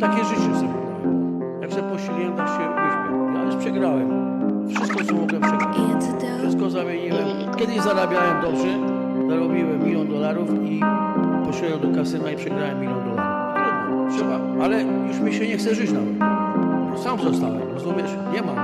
Takie życie sobie. Jak się posiliłem, tak się wyśpię. Ja już przegrałem. Wszystko, co mogłem przegrać. Wszystko zamieniłem. Kiedyś zarabiałem dobrze, zarobiłem milion dolarów i poszedłem do kasyna i przegrałem milion dolarów. Trudno, trzeba, ale już mi się nie chce żyć nawet. Sam zostałem, rozumiesz? Nie mam.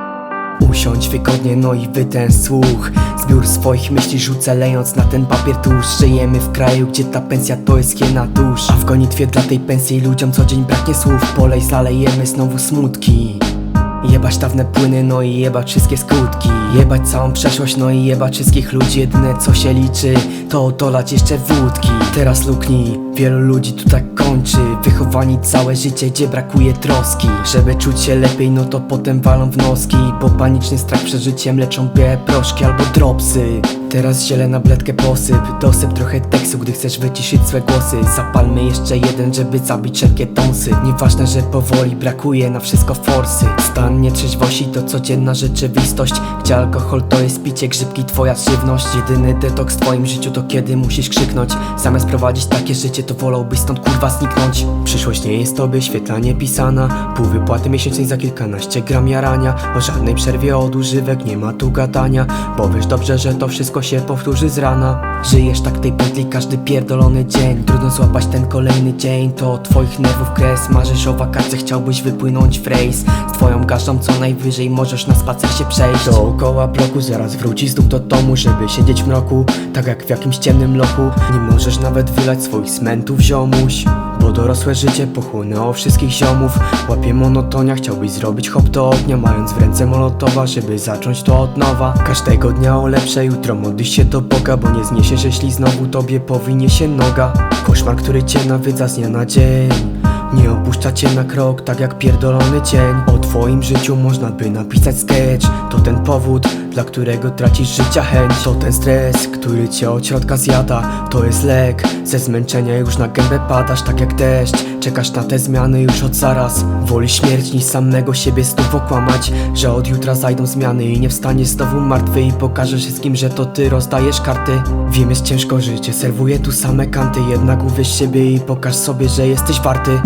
Usiądź wygodnie, no i wytęż słuch Zbiór swoich myśli rzucę lejąc na ten papier tuż. Żyjemy w kraju, gdzie ta pensja to jest hiena dusz A w gonitwie dla tej pensji ludziom co dzień braknie słów. Polej zalejemy znowu smutki. Jebać dawne płyny, no i jebać wszystkie skutki. Jebać całą przeszłość, no i jebać wszystkich ludzi. Jedyne co się liczy, to dolać jeszcze wódki Teraz luknij, wielu ludzi tu tak kończy. Wychowani całe życie, gdzie brakuje troski. Żeby czuć się lepiej, no to potem walą w noski. Bo paniczny strach przed życiem leczą białe proszki albo dropsy Teraz ziele na bledkę posyp. Dosyp trochę tekstu, gdy chcesz wyciszyć swe głosy. Zapalmy jeszcze jeden, żeby zabić wszelkie tąsy Nieważne, że powoli brakuje na wszystko forsy. Stan nietrzeźwości to codzienna rzeczywistość. Gdzie alkohol to jest picie, grzybki twoja żywność. Jedyny detoks w twoim życiu to kiedy musisz krzyknąć. Zamiast prowadzić takie życie to wolałbyś stąd kurwa zniknąć. Przyszłość nie jest tobie świetla niepisana. Pół wypłaty miesięcznej za kilkanaście gram jarania. O żadnej przerwie od używek nie ma tu gadania. Bo wiesz dobrze, że to wszystko się powtórzy z rana. Żyjesz tak tej pętli każdy pierdolony dzień. Trudno złapać ten kolejny dzień. To od twoich nerwów kres. Marzysz o wakacjach, chciałbyś wypłynąć w rejs. Z twoją gaszą co najwyżej możesz na spacer się przejść. Dookoła bloku zaraz wróci znów do domu Żeby siedzieć w mroku, tak jak w jakimś ciemnym lochu. Nie możesz nawet wylać swoich smentów ziomuś bo dorosłe życie pochłonęło wszystkich ziomów. Łapie monotonia, chciałbyś zrobić hop do ognia Mając w ręce molotowa, żeby zacząć to od nowa. Każdego dnia o lepsze jutro, modlisz się do Boga Bo nie zniesiesz, jeśli znowu tobie powinie się noga. Koszmar, który cię nawiedza z dnia na dzień nie opuszcza cię na krok, tak jak pierdolony cień. O twoim życiu można by napisać sketch To ten powód, dla którego tracisz życia chęć. To ten stres, który cię od środka zjada. To jest lek, ze zmęczenia już na gębę padasz tak jak deszcz. Czekasz na te zmiany już od zaraz. Woli śmierć niż samego siebie znów okłamać Że od jutra zajdą zmiany i nie wstaniesz znowu martwy I pokażesz wszystkim, że to ty rozdajesz karty. Wiem jest ciężko życie, serwuję tu same kanty Jednak uwierz siebie i pokaż sobie, że jesteś warty